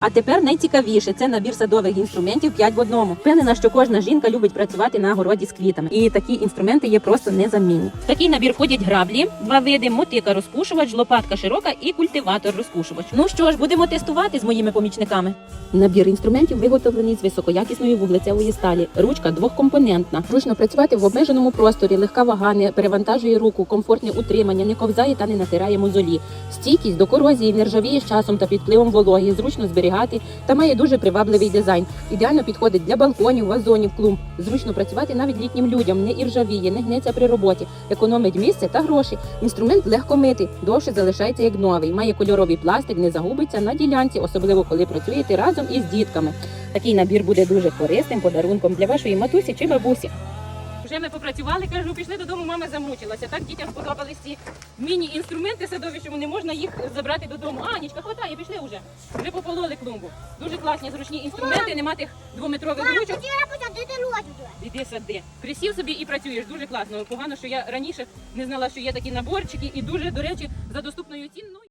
А тепер найцікавіше це набір садових інструментів 5 в одному. Впевнена, що кожна жінка любить працювати на городі з квітами, і такі інструменти є просто незамінні. В такий набір входять граблі, два види мотика розпушувач, лопатка широка і культиватор розпушувач. Ну що ж, будемо тестувати з моїми помічниками. Набір інструментів виготовлений з високоякісної вуглецевої сталі. Ручка двохкомпонентна. Зручно працювати в обмеженому просторі, легка вага, не перевантажує руку, комфортне утримання, не ковзає та не натирає мозолі. Стійкість до корозії, не ржавіє з часом та під впливом вологи, зручно зберігати та має дуже привабливий дизайн. Ідеально підходить для балконів, вазонів, клумб. Зручно працювати навіть літнім людям, не іржавіє, не гнеться при роботі, економить місце та гроші. Інструмент легко мити, довше залишається як новий. Має кольоровий пластик, не загубиться на ділянці, особливо коли працюєте разом із дітками. Такий набір буде дуже корисним подарунком для вашої матусі чи бабусі. Вже ми попрацювали, кажу, пішли додому, мама замучилася. Так дітям сподобались ці міні-інструменти садові, що не можна їх забрати додому. А, нічка, хватає, пішли вже. Вже попололи клумбу. Дуже класні зручні інструменти, нема тих двометрових ручок. Іди сади. Присів собі і працюєш. Дуже класно. Погано, що я раніше не знала, що є такі наборчики, і дуже, до речі, за доступною ціною.